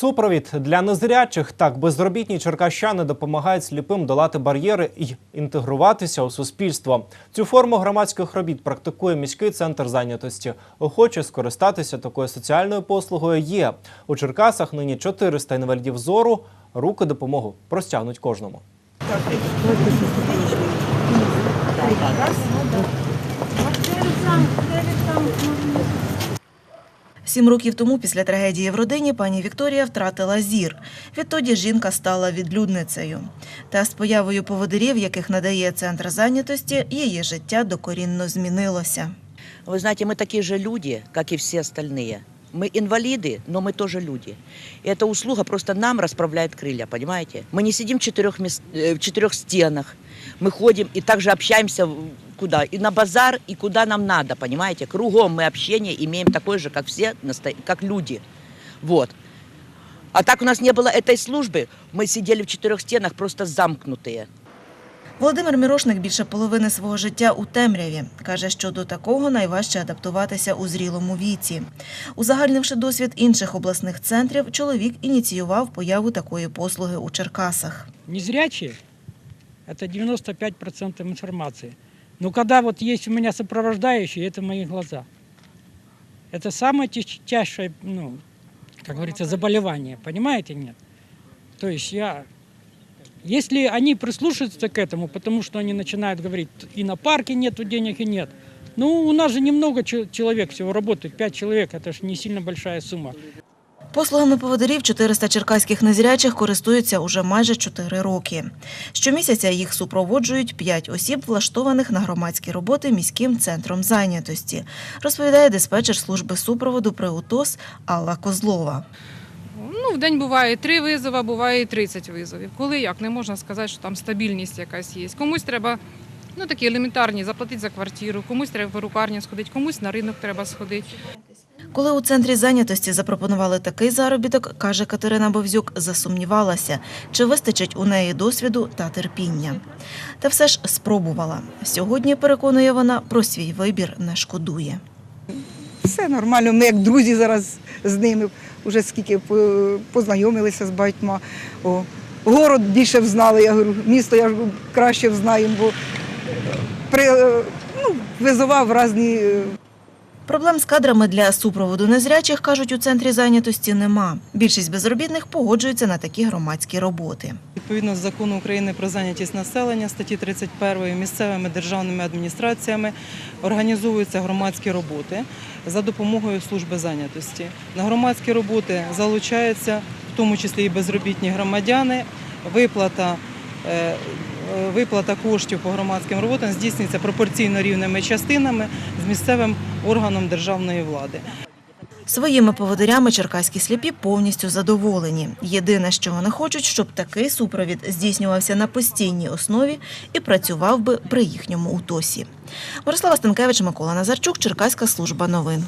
Супровід для незрячих так безробітні черкащани допомагають сліпим долати бар'єри і інтегруватися у суспільство. Цю форму громадських робіт практикує міський центр зайнятості. Охоче скористатися такою соціальною послугою є у Черкасах. Нині 400 інвалідів зору. Руки допомогу простягнуть кожному. Сім років тому, після трагедії в родині, пані Вікторія втратила зір. Відтоді жінка стала відлюдницею. Та з появою поводирів, яких надає центр зайнятості, її життя докорінно змінилося. Вы знаете, мы такие же люди, как и все остальные. Мы инвалиды, но мы тоже люди. И эта услуга просто нам расправляет крылья, понимаете? Мы не сидим в четырех, мес- э, в четырех стенах. Мы ходим и также общаемся куда? И на базар, и куда нам надо, понимаете? Кругом мы общение имеем такое же, как все, как люди. Вот. А так у нас не было этой службы, мы сидели в четырех стенах просто замкнутые. Володимир Мірошник більше половини свого життя у темряві. Каже, що до такого найважче адаптуватися у зрілому віці. Узагальнивши досвід інших обласних центрів, чоловік ініціював появу такої послуги у Черкасах. Незрячие – это 95% информации. Но когда вот есть у меня сопровождающие, это мои глаза. Это самое тяж- тяжкое, ну, как говорится, заболевание, понимаете, нет? То есть я... Если они прислушаются к этому, потому что они начинают говорить, и на парке нету денег, и нет. Ну, у нас же немного чел- человек всего работает, 5 человек, это же не сильно большая сумма. Послугами поводирів 400 черкаських незрячих користуються уже майже 4 роки. Щомісяця їх супроводжують 5 осіб, влаштованих на громадські роботи міським центром зайнятості, розповідає диспетчер служби супроводу при УТОС Алла Козлова. Ну, в день буває 3 визова, буває і 30 визовів. Коли як, не можна сказати, що там стабільність якась є. Комусь треба ну, такі елементарні, заплатити за квартиру, комусь треба в перукарню сходити, комусь на ринок треба сходити. Коли у центрі зайнятості запропонували такий заробіток, каже Катерина Бовзюк, засумнівалася, чи вистачить у неї досвіду та терпіння. Та все ж спробувала. Сьогодні, переконує вона, про свій вибір не шкодує. Все нормально. Ми як друзі зараз з ними вже скільки познайомилися з багатьма. О, город більше взнали, я говорю, місто я краще взнаю, бо при, е, ну, визивав різні е, Проблем з кадрами для супроводу незрячих, кажуть, у центрі зайнятості нема. Більшість безробітних погоджуються на такі громадські роботи. Відповідно з закону України про зайнятість населення статті 31 місцевими державними адміністраціями організовуються громадські роботи за допомогою служби зайнятості. На громадські роботи залучаються в тому числі і безробітні громадяни. Виплата, е, виплата коштів по громадським роботам здійснюється пропорційно рівними частинами з місцевим органом державної влади. Своїми поводирями черкаські сліпі повністю задоволені. Єдине, що вони хочуть, щоб такий супровід здійснювався на постійній основі і працював би при їхньому утосі. Мирослава Станкевич, Микола Назарчук, Черкаська служба новин.